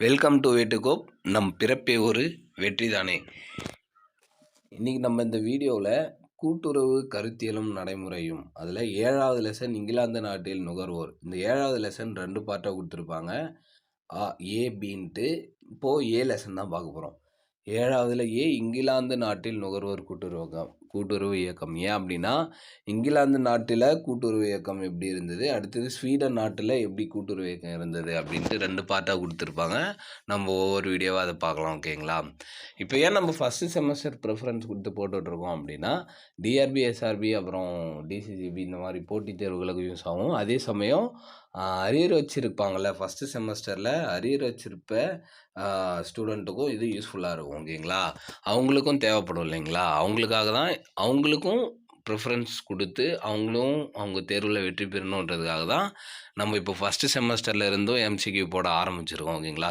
Welcome to வேட்டுகோப் நம் பிறப்பே ஒரு வெற்றி தானே இன்றைக்கி நம்ம இந்த வீடியோவில் கூட்டுறவு கருத்தியலும் நடைமுறையும் அதில் ஏழாவது லெசன் இங்கிலாந்து நாட்டில் நுகர்வோர். இந்த ஏழாவது லெசன் ரெண்டு பார்ட்டாக கொடுத்துருப்பாங்க. ஆ ஏ பின்ட்டு இப்போது ஏ லெசன் தான் பார்க்க போகிறோம் ஏழாவதுல ஏ இங்கிலாந்து நாட்டில் நுகர்வோர் கூட்டுறவகம் கூட்டுறவு இயக்கம். ஏன் அப்படின்னா இங்கிலாந்து நாட்டில் கூட்டுறவு இயக்கம் எப்படி இருந்தது? அடுத்தது ஸ்வீடன் நாட்டில் எப்படி கூட்டுறவு இயக்கம் இருந்தது? அப்படின்ட்டு ரெண்டு பார்ட்டாக கொடுத்துருப்பாங்க. நம்ம ஒவ்வொரு வீடியோவாக அதை பார்க்கலாம் ஓகேங்களா இப்போ ஏன் நம்ம ஃபஸ்ட்டு செமஸ்டர் ப்ரிஃபரன்ஸ் கொடுத்து போட்டுட்ருக்கோம் அப்படின்னா டிஆர்பி எஸ்ஆர்பி அப்புறம் டிசிசிபி இந்த மாதிரி போட்டித் தேர்வுகளுக்கு யூஸ் ஆகும். அதே சமயம் அரியர் வச்சுருப்பாங்கள்ல ஃபஸ்ட்டு செமஸ்டரில் அரியர் வச்சிருப்ப ஸ்டூடெண்ட்டுக்கும் இது யூஸ்ஃபுல்லாக இருக்கும் ஓகேங்களா? அவங்களுக்கும் தேவைப்படும் இல்லைங்களா? அவங்களுக்காக தான் அவங்களுக்கும் ப்ரிஃபரன்ஸ் கொடுத்து அவங்களும் அவங்க தேர்வில் வெற்றி பெறணுன்றதுக்காக தான் நம்ம இப்போ ஃபஸ்ட்டு செமஸ்டரில் இருந்தும் எம்சிக்யூ போட ஆரம்பிச்சிருக்கோம் ஓகேங்களா?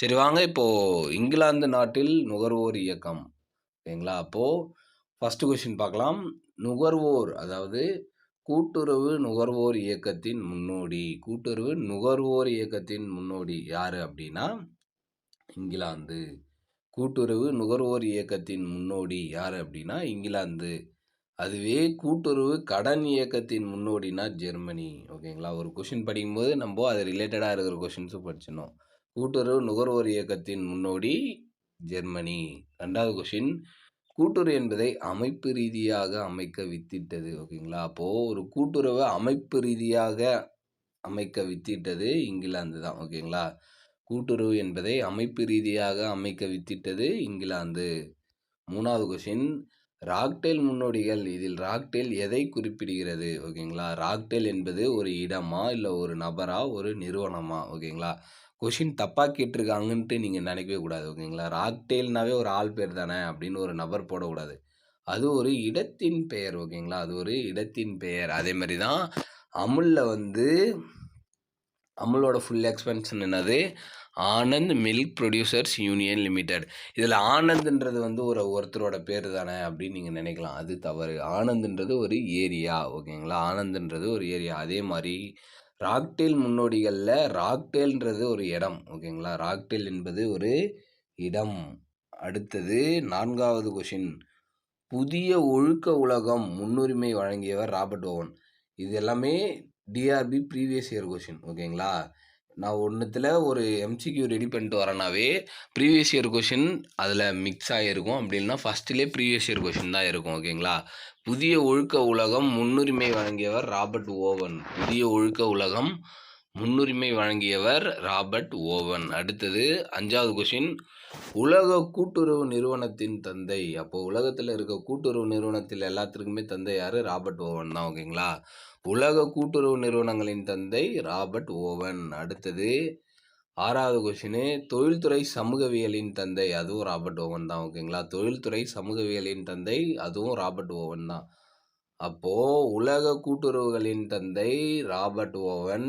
சரி வாங்க இப்போது இங்கிலாந்து நாட்டில் நுகர்வோர் இயக்கம் ஓகேங்களா? அப்போது ஃபஸ்ட்டு கொஷின் பார்க்கலாம். நுகர்வோர் அதாவது கூட்டுறவு நுகர்வோர் இயக்கத்தின் முன்னோடி. கூட்டுறவு நுகர்வோர் இயக்கத்தின் முன்னோடி யார் அப்படின்னா இங்கிலாந்து. கூட்டுறவு நுகர்வோர் இயக்கத்தின் முன்னோடி யார் அப்படின்னா இங்கிலாந்து. அதுவே கூட்டுறவு கடன் இயக்கத்தின் முன்னோடினா ஜெர்மனி. ஓகேங்களா? ஒரு கொஷின் படிக்கும்போது நம்ம அது ரிலேட்டடாக இருக்கிற கொஷின்ஸும் படிச்சிடணும். கூட்டுறவு நுகர்வோர் இயக்கத்தின் முன்னோடி ஜெர்மனி. ரெண்டாவது கொஷின் கூட்டுறவு என்பதை அமைப்பு ரீதியாக அமைக்க வித்திட்டது ஓகேங்களா? அப்போது ஒரு கூட்டுறவை அமைப்பு ரீதியாக அமைக்க வித்திட்டது இங்கிலாந்து தான் ஓகேங்களா? கூட்டுறவு என்பதை அமைப்பு ரீதியாக அமைக்க வித்திட்டது இங்கிலாந்து. மூணாவது கொஷின் ராக்டேல் முன்னோடிகள் இதில் ராக்டேல் எதை குறிப்பிடுகிறது ஓகேங்களா? ராக்டேல் என்பது ஒரு இடமா இல்லை ஒரு நபரா ஒரு நிறுவனமா ஓகேங்களா? கொஷின் தப்பாக கேட்டிருக்காங்கன்ட்டு நீங்கள் நினைக்கவே கூடாது ஓகேங்களா? ராக்டேல்னாவே ஒரு ஆள் பேர் தானே அப்படின்னு ஒரு நபர் போடக்கூடாது. அது ஒரு இடத்தின் பெயர் ஓகேங்களா? அது ஒரு இடத்தின் பெயர். அதே மாதிரி தான் அமுலில் வந்து அமுலோட ஃபுல் எக்ஸ்பென்ஷன் என்னது? Anand milk producers union limited இதில் ஆனந்த்ன்றது வந்து ஒரு ஒருத்தரோட பேர் தானே அப்படின்னு நீங்கள் நினைக்கலாம். அது தவறு. ஆனந்த்ன்றது ஒரு ஏரியா ஓகேங்களா? ஆனந்த்ன்றது ஒரு ஏரியா அதே மாதிரி ராக்டேல் முன்னோடிகளில் ராக்டேல்ன்றது ஒரு இடம் ஓகேங்களா ராக்டேல் என்பது ஒரு இடம். அடுத்தது நான்காவது கொஷின் புதிய ஒழுக்க உலகம் முன்னுரிமை வழங்கியவர் ராபர்ட் ஓவன் இது எல்லாமே டிஆர்பி ப்ரீவியஸ் இயர் கொஷின் ஓகேங்களா நான் ஒன்றுத்தில் ஒரு எம்சிக்யூ ரெடி பண்ணிட்டு வரேனாவே ப்ரீவியஸ் இயர் கொஷின் அதில் மிக்ஸ் ஆகிருக்கும் அப்படி இல்லைனா ஃபஸ்ட்டிலே ப்ரீவியஸ் இயர் கொஷின் தான் இருக்கும் ஓகேங்களா புதிய ஒழுக்க உலகம் முன்னுரிமை வழங்கியவர் ராபர்ட் ஓவன். புதிய ஒழுக்க உலகம் முன்னுரிமை வழங்கியவர் ராபர்ட் ஓவன். அடுத்தது அஞ்சாவது கொஷின் உலக கூட்டுறவு நிறுவனத்தின் தந்தை. அப்போது உலகத்தில் இருக்க கூட்டுறவு நிறுவனத்தில் எல்லாத்துக்குமே தந்தை யார்? ராபர்ட் ஓவன் தான் ஓகேங்களா உலக கூட்டுறவு நிறுவனங்களின் தந்தை ராபர்ட் ஓவன். அடுத்தது ஆறாவது கொஷினு தொழில்துறை சமூகவியலின் தந்தை அதுவும் ராபர்ட் ஓவன் தான் ஓகேங்களா தொழில்துறை சமூகவியலின் தந்தை அதுவும் ராபர்ட் ஓவன் தான். அப்போது உலக கூட்டுறவுகளின் தந்தை ராபர்ட் ஓவன்.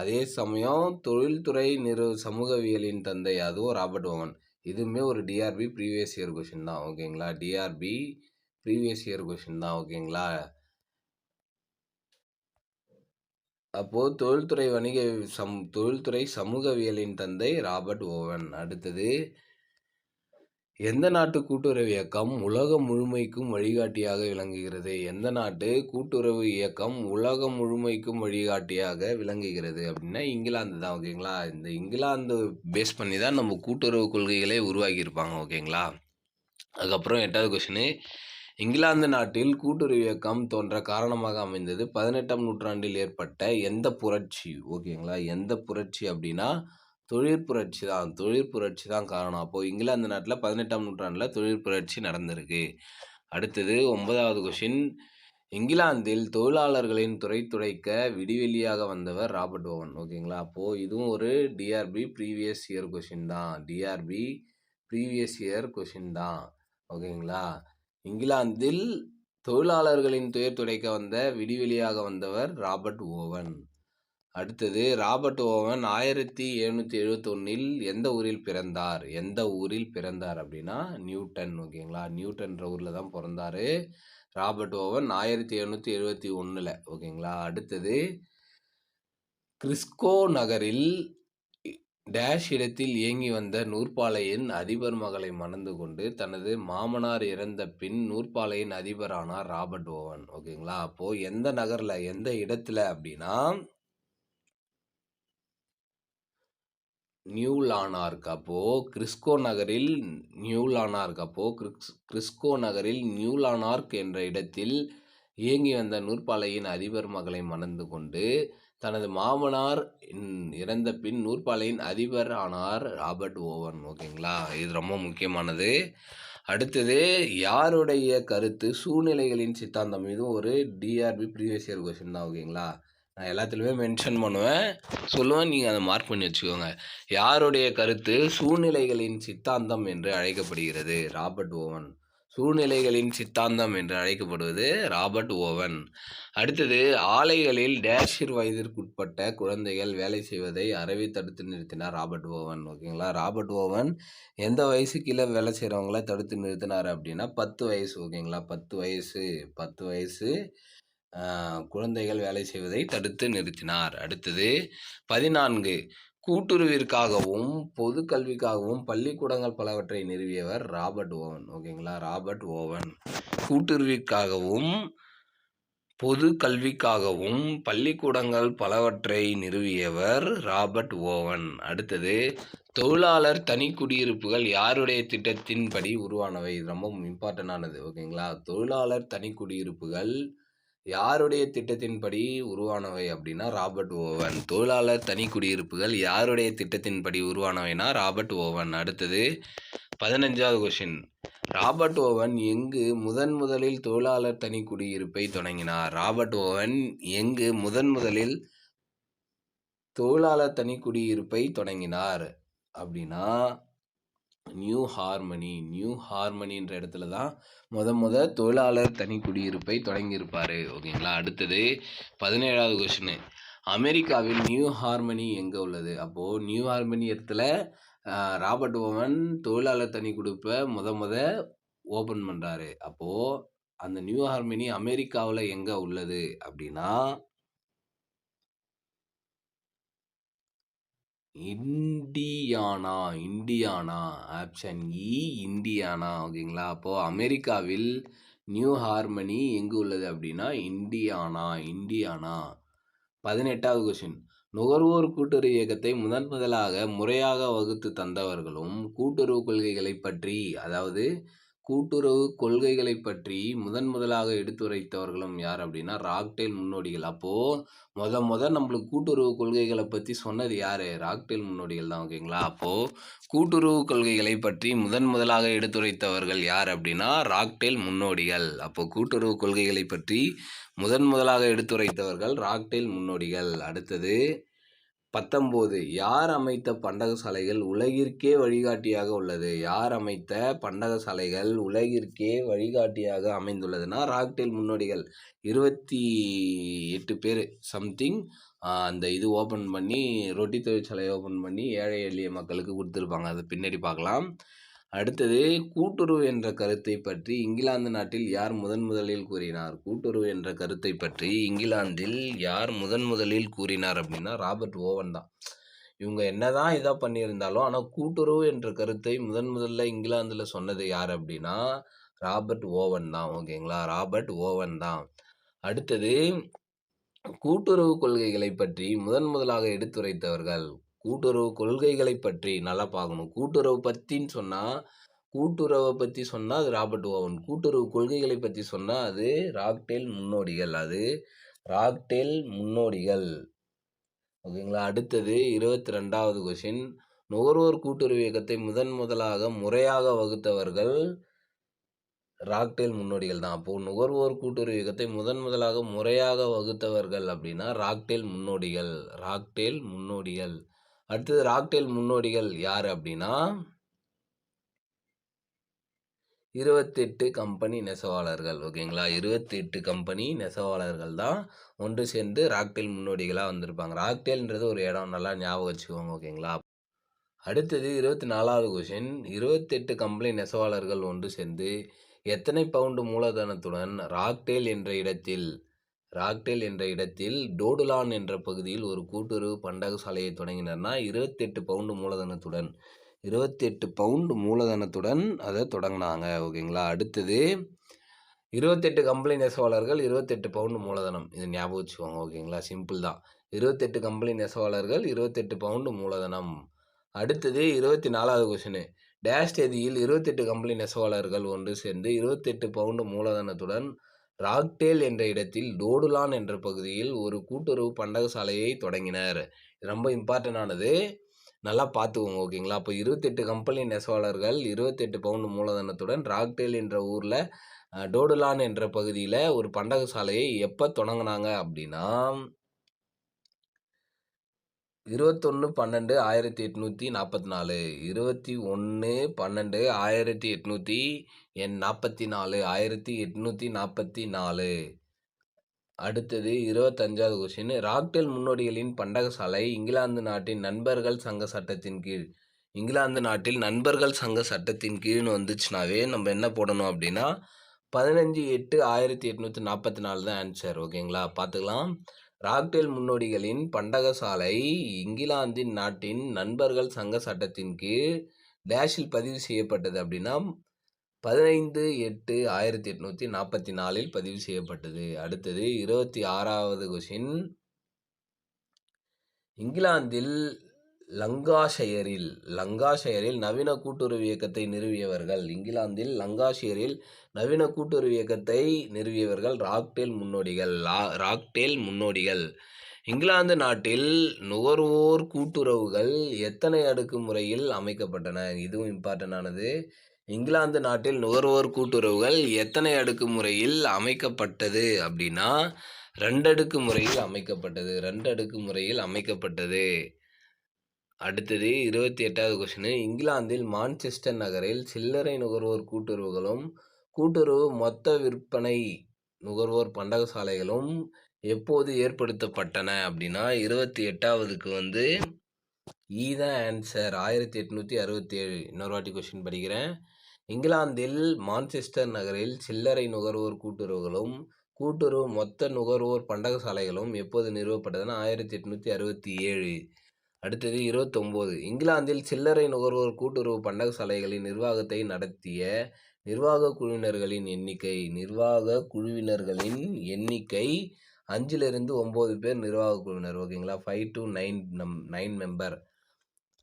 அதே சமயம் தொழில்துறை நிறு சமூகவியலின் தந்தை அதுவும் ராபர்ட் ஓவன். இதுவுமே ஒரு டிஆர்பி ப்ரீவியஸ் இயர் கொஷின் தான். ஓகேங்களா டிஆர்பி ப்ரீவியஸ் இயர் கொஷின் தான். ஓகேங்களா அப்போது தொழில்துறை வணிக சம் தொழில்துறை சமூகவியலின் தந்தை ராபர்ட் ஓவன். அடுத்தது எந்த நாட்டு கூட்டுறவு இயக்கம் உலகம் முழுமைக்கும் வழிகாட்டியாக விளங்குகிறது? எந்த நாட்டு கூட்டுறவு இயக்கம் உலகம் முழுமைக்கும் வழிகாட்டியாக விளங்குகிறது? அப்படின்னா இங்கிலாந்து தான் ஓகேங்களா இந்த இங்கிலாந்து பேஸ் பண்ணி தான் நம்ம கூட்டுறவு கொள்கைகளை உருவாக்கியிருப்பாங்க ஓகேங்களா அதுக்கப்புறம் எட்டாவது கொஷினு இங்கிலாந்து நாட்டில் கூட்டுறவு இயக்கம் தோன்ற காரணமாக அமைந்தது பதினெட்டாம் நூற்றாண்டில் ஏற்பட்ட எந்த புரட்சி ஓகேங்களா எந்த புரட்சி அப்படின்னா தொழிற்புரட்சி தான். தொழிற்புரட்சி தான் காரணம். அப்போது இங்கிலாந்து நாட்டில் பதினெட்டாம் நூற்றாண்டில் தொழிற்புரட்சி நடந்திருக்கு. அடுத்தது ஒன்பதாவது கொஷின் இங்கிலாந்தில் தொழிலாளர்களின் துறை துடைக்க விடிவெளியாக வந்தவர் ராபர்ட் ஓவன். ஓகேங்களா? அப்போது இதுவும் ஒரு டிஆர்பி ப்ரீவியஸ் இயர் கொஷின் தான். டிஆர்பி ப்ரீவியஸ் இயர் கொஷின் தான். ஓகேங்களா? இங்கிலாந்தில் தொழிலாளர்களின் துயர் துடைக்க வந்த விடிவெளியாக வந்தவர் ராபர்ட் ஓவன். அடுத்தது ராபர்ட் ஓவன் ஆயிரத்தி எழுநூற்றி எழுபத்தொன்னில் எந்த ஊரில் பிறந்தார்? எந்த ஊரில் பிறந்தார் அப்படின்னா நியூட்டன் ஓகேங்களா? நியூட்டன்ற ஊரில் தான் பிறந்தார் ராபர்ட் ஓவன் ஆயிரத்தி எழுநூற்றி எழுபத்தி ஒன்றில் ஓகேங்களா? அடுத்தது கிறிஸ்கோ நகரில் டேஷ் இடத்தில் இயங்கி வந்த நூற்பாலையின் அதிபர் மகளை மணந்து கொண்டு தனது மாமனார் இறந்த பின் நூற்பாலையின் அதிபரானார் ராபர்ட் ஓவன் ஓகேங்களா? அப்போது எந்த நகரில் எந்த இடத்துல அப்படின்னா நியூ கிறிஸ்கோ நகரில் நியூ கிறிஸ் கிறிஸ்கோ நகரில் நியூலானார்க் என்ற இடத்தில் இயங்கி வந்த நூற்பாலையின் அதிபர் மகளை மணந்து கொண்டு தனது மாமனார் இன்- இறந்த பின் நூற்பாலையின் அதிபர் ஆனார் ராபர்ட் ஓவன். ஓகேங்களா? இது ரொம்ப முக்கியமானது. அடுத்தது யாருடைய கருத்து? சூழ்நிலைகளின் சித்தாந்தம். இதுவும் ஒரு டிஆர்பி ப்ரீவியஸ் இயர் கொஸ்டின் தான். ஓகேங்களா? நான் எல்லாத்துலேயுமே மென்ஷன் பண்ணுவேன். சொல்லுவேன் நீங்கள் அதை மார்க் பண்ணி வச்சுக்கோங்க. யாருடைய கருத்து சூழ்நிலைகளின் சித்தாந்தம் என்று அழைக்கப்படுகிறது? Robert Owen. சூழ்நிலைகளின் சித்தாந்தம் என்று அழைக்கப்படுவது ராபர்ட் ஓவன். அடுத்தது ஆலைகளில் டேஷிர் வயதிற்குட்பட்ட குழந்தைகள் வேலை செய்வதை அறவே தடுத்து நிறுத்தினார் ராபர்ட் ஓவன். ஓகேங்களா? ராபர்ட் ஓவன் எந்த வயசு கீழே வேலை செய்கிறவங்கள தடுத்து நிறுத்தினார் அப்படின்னா பத்து வயசு. ஓகேங்களா? பத்து வயசு பத்து வயசு. குழந்தைகள் வேலை செய்வதை தடுத்து நிறுத்தினார். அடுத்தது பதினான்கு கூட்டுறவிற்காகவும் பொது கல்விக்காகவும் பள்ளிக்கூடங்கள் பலவற்றை நிறுவியவர் ராபர்ட் ஓவன். ஓகேங்களா ராபர்ட் ஓவன். கூட்டுறவிற்காகவும் பொது கல்விக்காகவும் பள்ளிக்கூடங்கள் பலவற்றை நிறுவியவர் ராபர்ட் ஓவன். அடுத்தது தொழிலாளர் தனி குடியிருப்புகள் யாருடைய திட்டத்தின்படி உருவானவை? இது ரொம்ப இம்பார்ட்டன்டானது ஓகேங்களா தொழிலாளர் தனி குடியிருப்புகள் யாருடைய திட்டத்தின்படி உருவானவை அப்படின்னா ராபர்ட் ஓவன். தொழிலாளர் தனி குடியிருப்புகள் யாருடைய திட்டத்தின்படி உருவானவைனா ராபர்ட் ஓவன். அடுத்தது பதினஞ்சாவது கொஷின் ராபர்ட் ஓவன் எங்கு முதன் முதலில் தொழிலாளர் தனி குடியிருப்பை தொடங்கினார்? ராபர்ட் ஓவன் எங்கு முதன் முதலில் தொழிலாளர் தனி குடியிருப்பை தொடங்கினார்? அப்படின்னா நியூ ஹார்மனி நியூ ஹார்மனின்ற இடத்துல தான் முத முத தொழிலாளர் தனி குடியிருப்பை தொடங்கியிருப்பார் ஓகேங்களா அடுத்தது பதினேழாவது கொஷின் அமெரிக்காவில் நியூ ஹார்மனி எங்கே உள்ளது? அப்போது நியூ ஹார்மனி இடத்துல ராபர்ட் ஓவன் தொழிலாளர் தனி குடிப்பை முத முத ஓப்பன் பண்ணுறாரு அப்போது அந்த நியூ ஹார்மனி அமெரிக்காவில் எங்கே உள்ளது? அப்படின்னா Indiana? Indiana? Option E Indiana. ஓகேங்களா? அப்போது அமெரிக்காவில் நியூ ஹார்மனி எங்கு உள்ளது அப்படின்னா இண்டியானா இண்டியானா. பதினெட்டாவது கொஷின் நுகர்வோர் கூட்டுறவு இயக்கத்தை முதன் முதலாக முறையாக வகுத்து தந்தவர்களும் கூட்டுறவு கொள்கைகளை பற்றி அதாவது கூட்டுறவு கொள்கைகளை பற்றி முதன் முதலாக எடுத்துரைத்தவர்களும் யார் அப்படின்னா ராக்டேல் முன்னோடிகள். அப்போது முத முத நம்மளுக்கு கூட்டுறவு கொள்கைகளை பற்றி சொன்னது யார்? ராக்டேல் முன்னோடிகள் தான் ஓகேங்களா? அப்போது கூட்டுறவு கொள்கைகளை பற்றி முதன் முதலாக எடுத்துரைத்தவர்கள் யார் அப்படின்னா ராக்டேல் முன்னோடிகள். அப்போது கூட்டுறவு கொள்கைகளை பற்றி முதன் முதலாக எடுத்துரைத்தவர்கள் ராக்டேல் முன்னோடிகள். அடுத்தது பத்தொம்போது யார் அமைத்த பண்டகசாலைகள் உலகிற்கே வழிகாட்டியாக உள்ளது? யார் அமைத்த பண்டகசாலைகள் உலகிற்கே வழிகாட்டியாக அமைந்துள்ளதுன்னா ராக்டெயில் முன்னோடிகள். இருபத்தி எட்டு பேர் சம்திங் அந்த இது ஓப்பன் பண்ணி ரொட்டி தொழிற்சாலை ஓப்பன் பண்ணி ஏழை எளிய மக்களுக்கு கொடுத்துருப்பாங்க. அது பின்னாடி பார்க்கலாம். அடுத்தது கூட்டுறவு என்ற கருத்தை பற்றி இங்கிலாந்து நாட்டில் யார் முதன் முதலில் கூறினார்? கூட்டுறவு என்ற கருத்தை பற்றி இங்கிலாந்தில் யார் முதன் முதலில் கூறினார் அப்படின்னா ராபர்ட் ஓவன் தான். இவங்க என்னதான் இதாக பண்ணியிருந்தாலும் ஆனால் கூட்டுறவு என்ற கருத்தை முதன் முதல்ல இங்கிலாந்தில் சொன்னது யார் அப்படின்னா ராபர்ட் ஓவன் தான். ஓகேங்களா? ராபர்ட் ஓவன் தான். அடுத்தது கூட்டுறவு கொள்கைகளை பற்றி முதன் முதலாக எடுத்துரைத்தவர்கள் கூட்டுறவு கொள்கைகளை பற்றி நல்லா பார்க்கணும். கூட்டுறவு பற்றின்னு சொன்னால் கூட்டுறவை பற்றி சொன்னால் அது ராபர்ட் ஓவன். கூட்டுறவு கொள்கைகளை பற்றி சொன்னால் அது ராக்டேல் முன்னோடிகள். அது ராக்டேல் முன்னோடிகள். ஓகேங்களா? அடுத்தது இருபத்தி ரெண்டாவது கொஷின் நுகர்வோர் கூட்டுறவு இயக்கத்தை முதன் முதலாக முறையாக வகுத்தவர்கள் ராக்டேல் முன்னோடிகள் தான். அப்போது நுகர்வோர் கூட்டுறவு இயக்கத்தை முதன் முதலாக முறையாக வகுத்தவர்கள் அப்படின்னா ராக்டேல் முன்னோடிகள். ராக்டேல் முன்னோடிகள். அடுத்தது ராக்டேல் முன்னோடிகள் யார் அப்படின்னா இருபத்தெட்டு கம்பெனி நெசவாளர்கள் ஓகேங்களா? இருபத்தெட்டு கம்பெனி நெசவாளர்கள் தான் ஒன்று சேர்ந்து ராக்டேல் முன்னோடிகளாக வந்திருப்பாங்க. ராக்டேல்ன்றது ஒரு இடம் நல்லா ஞாபகம் வச்சுக்கோங்க ஓகேங்களா? அடுத்தது இருபத்தி நாலாவது கொஷின் இருபத்தெட்டு கம்பெனி நெசவாளர்கள் ஒன்று சேர்ந்து எத்தனை பவுண்டு மூலதனத்துடன் ராக்டேல் என்ற இடத்தில் ராக்டேல் என்ற இடத்தில் டோடுலான் என்ற பகுதியில் ஒரு கூட்டுறவு பண்டக சாலையை தொடங்கினார்னா இருபத்தெட்டு பவுண்டு மூலதனத்துடன். இருபத்தெட்டு பவுண்டு மூலதனத்துடன் அதை தொடங்கினாங்க ஓகேங்களா? அடுத்தது இருபத்தெட்டு கம்பெனி நெசவாளர்கள் இருபத்தெட்டு பவுண்டு மூலதனம். இது ஞாபகம் வச்சுக்கோங்க ஓகேங்களா? சிம்பிள் தான். இருபத்தெட்டு கம்பெனி நெசவாளர்கள் இருபத்தெட்டு பவுண்டு மூலதனம். அடுத்தது இருபத்தி நாலாவது கொஷினு டேஷ் தேதியில் இருபத்தெட்டு கம்பெனி நெசவாளர்கள் ஒன்று சேர்ந்து இருபத்தெட்டு பவுண்டு மூலதனத்துடன் ராக்டேல் என்ற இடத்தில் டோடுலான் என்ற பகுதியில் ஒரு கூட்டுறவு பண்டகசாலையை தொடங்கினர். இது ரொம்ப இம்பார்ட்டண்டானது நல்லா பார்த்துக்கோங்க ஓகேங்களா? அப்போ இருபத்தெட்டு கம்பெனி நெசவாளர்கள் இருபத்தெட்டு பவுண்டு மூலதனத்துடன் ராக்டேல் என்ற ஊரில் டோடுலான் என்ற பகுதியில் ஒரு பண்டகசாலையை எப்போ தொடங்கினாங்க அப்படின்னா இருபத்தொன்று பன்னெண்டு ஆயிரத்தி எட்நூற்றி நாற்பத்தி நாலு இருபத்தி ஒன்று பன்னெண்டு ஆயிரத்தி எட்நூற்றி என் நாற்பத்தி நாலு ஆயிரத்தி எட்நூற்றி நாற்பத்தி நாலு அடுத்தது இருபத்தஞ்சாவது கொஸ்டின் ராக்டெல் முன்னோடிகளின் பண்டகசாலை இங்கிலாந்து நாட்டின் நண்பர்கள் சங்க சட்டத்தின் கீழ். இங்கிலாந்து நாட்டில் நண்பர்கள் சங்க சட்டத்தின் கீழ்னு வந்துச்சுனாவே நம்ம என்ன போடணும் அப்படின்னா பதினஞ்சு எட்டு ஆயிரத்தி எட்நூற்றி நாற்பத்தி நாலு தான் ஆன்சர் ஓகேங்களா பார்த்துக்கலாம். ராக்டேல் முன்னோடிகளின் பண்டகசாலை இங்கிலாந்தின் நாட்டின் நண்பர்கள் சங்க சட்டத்தின் கீழ் டேஷில் பதிவு செய்யப்பட்டது அப்படின்னா பதினைந்து எட்டு ஆயிரத்தி எட்நூற்றி நாற்பத்தி நாலில் பதிவு செய்யப்பட்டது. அடுத்தது இருபத்தி ஆறாவது கொஷின் இங்கிலாந்தில் லங்காஷயரில் லங்காஷயரில் நவீன கூட்டுறவு இயக்கத்தை நிறுவியவர்கள். இங்கிலாந்தில் லங்காஷயரில் நவீன கூட்டுறவு இயக்கத்தை நிறுவியவர்கள் ராக்டேல் முன்னோடிகள் ராக்டேல் முன்னோடிகள். இங்கிலாந்து நாட்டில் நுகர்வோர் கூட்டுறவுகள் எத்தனை அடுக்கு முறையில் அமைக்கப்பட்டன? இதுவும் இம்பார்ட்டன்டானது இங்கிலாந்து நாட்டில் நுகர்வோர் கூட்டுறவுகள் எத்தனை அடுக்கு முறையில் அமைக்கப்பட்டது அப்படின்னா ரெண்டடுக்கு முறையில் அமைக்கப்பட்டது ரெண்டு அடுக்கு முறையில் அமைக்கப்பட்டது. அடுத்தது இருபத்தி எட்டாவது கொஷினு இங்கிலாந்தில் மான்செஸ்டர் நகரில் சில்லறை நுகர்வோர் கூட்டுறவுகளும் கூட்டுறவு மொத்த விற்பனை நுகர்வோர் பண்டகசாலைகளும் எப்போது ஏற்படுத்தப்பட்டன அப்படின்னா இருபத்தி எட்டாவதுக்கு வந்து ஈ தான் ஆன்சர் ஆயிரத்தி எட்நூற்றி அறுபத்தி ஏழு. இன்னொரு வாட்டி கொஷின் படிக்கிறேன். இங்கிலாந்தில் மான்செஸ்டர் நகரில் சில்லறை நுகர்வோர் கூட்டுறவுகளும் கூட்டுறவு மொத்த நுகர்வோர் பண்டகசாலைகளும் எப்போது நிறுவப்பட்டதுன்னா ஆயிரத்தி எட்நூற்றி அறுபத்தி ஏழு. அடுத்தது இருபத்தொம்போது. இங்கிலாந்தில் சில்லறை நுகர்வோர் கூட்டுறவு பண்டக சாலைகளின் நிர்வாகத்தை நடத்திய நிர்வாக குழுவினர்களின் எண்ணிக்கை நிர்வாக குழுவினர்களின் எண்ணிக்கை அஞ்சிலிருந்து ஒம்பது பேர் நிர்வாக குழுவினர். ஓகேங்களா ஃபைவ் டு நைன் நம் நைன் மெம்பர்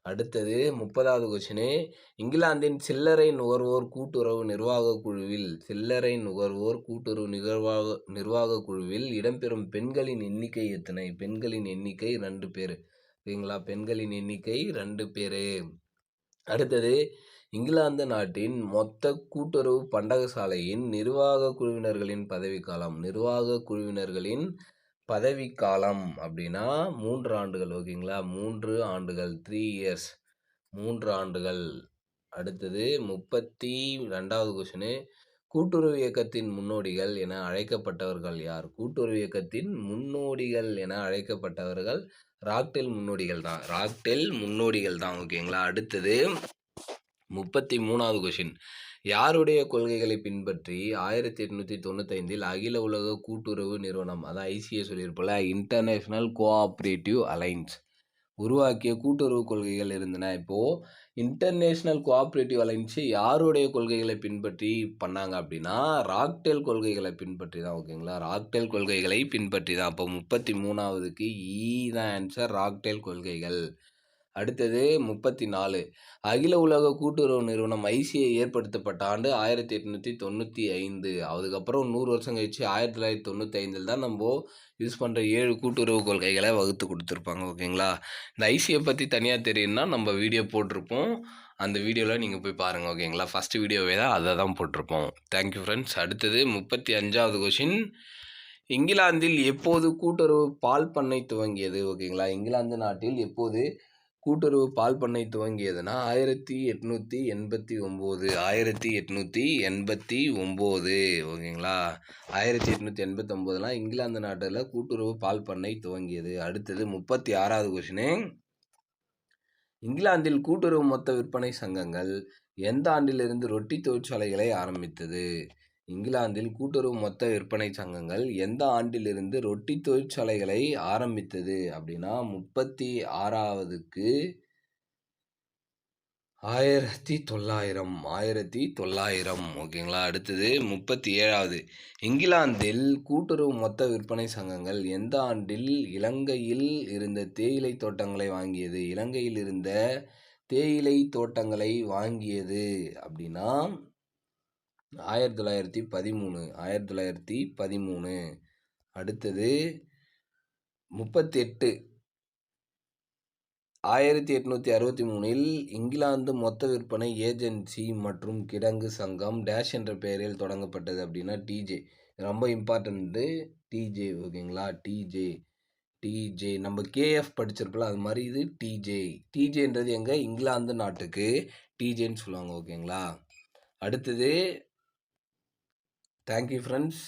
அடுத்தது முப்பதாவது கொஷினு இங்கிலாந்தின் சில்லறை நுகர்வோர் கூட்டுறவு நிர்வாக குழுவில் சில்லறை நுகர்வோர் கூட்டுறவு நிகழ்வாக நிர்வாக குழுவில் இடம்பெறும் பெண்களின் எண்ணிக்கை எத்தனை? பெண்களின் எண்ணிக்கை ரெண்டு பேர். ஓகேங்களா பெண்களின் எண்ணிக்கை ரெண்டு பேர். அடுத்தது இங்கிலாந்து நாட்டின் மொத்த கூட்டுறவு பண்டகசாலையின் நிர்வாக குழுவினர்களின் பதவிக்காலம் நிர்வாக குழுவினர்களின் பதவிக்காலம் அப்படின்னா மூன்று ஆண்டுகள் ஓகேங்களா? மூன்று ஆண்டுகள் த்ரீ இயர்ஸ் மூன்று ஆண்டுகள். அடுத்தது முப்பத்தி ரெண்டாவது கொஷனு கூட்டுறவு இயக்கத்தின் முன்னோடிகள் என அழைக்கப்பட்டவர்கள் யார்? கூட்டுறவு இயக்கத்தின் முன்னோடிகள் என அழைக்கப்பட்டவர்கள் ராக்டெல் முன்னோடிகள் தான். ராக்டெல் முன்னோடிகள் தான் ஓகேங்களா? அடுத்தது முப்பத்தி மூணாவது கொஷின் யாருடைய கொள்கைகளை பின்பற்றி ஆயிரத்தி எட்நூற்றி தொண்ணூத்தைந்தில் அகில உலக கூட்டுறவு நிறுவனம் அதான் ஐசிஏ சொல்லியிருப்பல இன்டர்நேஷ்னல் கோஆப்ரேட்டிவ் அலைன்ஸ் உருவாக்கிய கூட்டுறவு கொள்கைகள் இருந்தன. இப்போது இன்டர்நேஷ்னல் கோஆப்ரேட்டிவ் அலைன்ஸு யாருடைய கொள்கைகளை பின்பற்றி பண்ணாங்க அப்படின்னா ராக்டெல் கொள்கைகளை பின்பற்றி தான் ஓகேங்களா ராக்டெல் கொள்கைகளை பின்பற்றி தான். அப்போ முப்பத்தி மூணாவதுக்கு ஈ தான் ஆன்சர் ராக்டெல் கொள்கைகள். அடுத்தது முப்பத்தி நாலு அகில உலக கூட்டுறவு நிறுவனம் ஐசிஐ ஏற்படுத்தப்பட்ட ஆண்டு ஆயிரத்தி எட்நூற்றி தொண்ணூற்றி ஐந்து. அதுக்கப்புறம் நூறு வருஷம் கழிச்சு ஆயிரத்தி தொள்ளாயிரத்தி தொண்ணூற்றி ஐந்தில் தான் நம்ம யூஸ் பண்ணுற ஏழு கூட்டுறவு கொள்கைகளை வகுத்து கொடுத்துருப்பாங்க ஓகேங்களா? இந்த ஐசிஐ பற்றி தனியாக தெரியும்னா நம்ம வீடியோ போட்டிருப்போம். அந்த வீடியோவில் நீங்கள் போய் பாருங்கள் ஓகேங்களா? ஃபஸ்ட்டு வீடியோவே தான் அதை தான் போட்டிருப்போம். தேங்க்யூ ஃப்ரெண்ட்ஸ் அடுத்தது முப்பத்தி அஞ்சாவது கொஷின் இங்கிலாந்தில் எப்போது கூட்டுறவு பால் பண்ணை துவங்கியது ஓகேங்களா? இங்கிலாந்து நாட்டில் எப்போது கூட்டுறவு பால் பண்ணை துவங்கியதுன்னா ஆயிரத்தி எட்நூற்றி எண்பத்தி ஒம்பது. ஆயிரத்தி எட்நூற்றி எண்பத்தி ஒம்பது. ஓகேங்களா? ஆயிரத்தி எட்நூற்றி எண்பத்தொம்போதுலாம் இங்கிலாந்து நாட்டில் கூட்டுறவு பால் பண்ணை துவங்கியது. அடுத்தது முப்பத்தி ஆறாவது கொஷினு இங்கிலாந்தில் கூட்டுறவு மொத்த விற்பனை சங்கங்கள் எந்த ஆண்டிலிருந்து ரொட்டி தொழிற்சாலைகளை ஆரம்பித்தது? இங்கிலாந்தில் கூட்டுறவு மொத்த விற்பனை சங்கங்கள் எந்த ஆண்டிலிருந்து ரொட்டி தொழிற்சாலைகளை ஆரம்பித்தது அப்படின்னா முப்பத்தி ஆறாவதுக்கு ஆயிரத்தி தொள்ளாயிரம் ஆயிரத்தி தொள்ளாயிரம் ஓகேங்களா? அடுத்தது முப்பத்தி ஏழாவது இங்கிலாந்தில் கூட்டுறவு மொத்த விற்பனை சங்கங்கள் எந்த ஆண்டில் இலங்கையில் இருந்த தேயிலை தோட்டங்களை வாங்கியது? இலங்கையில் இருந்த தேயிலை தோட்டங்களை வாங்கியது அப்படின்னா ஆயிரத்தி தொள்ளாயிரத்தி பதிமூணு ஆயிரத்தி தொள்ளாயிரத்தி பதிமூணு. அடுத்தது முப்பத்தெட்டு. ஆயிரத்தி எட்நூற்றி அறுபத்தி மூணில் இங்கிலாந்து மொத்த விற்பனை ஏஜென்சி மற்றும் கிடங்கு சங்கம் டேஷ் என்ற பெயரில் தொடங்கப்பட்டது அப்படின்னா டிஜே ரொம்ப இம்பார்ட்டண்ட்டு டிஜே ஓகேங்களா? டிஜே டிஜே நம்ம கேஎஃப் படிச்சிருப்போம் அது மாதிரி இது டிஜே டிஜேன்றது எங்கே? இங்கிலாந்து நாட்டுக்கு. டிஜேன்னு சொல்லுவாங்க ஓகேங்களா? அடுத்தது தேங்க்யூ ஃப்ரெண்ட்ஸ்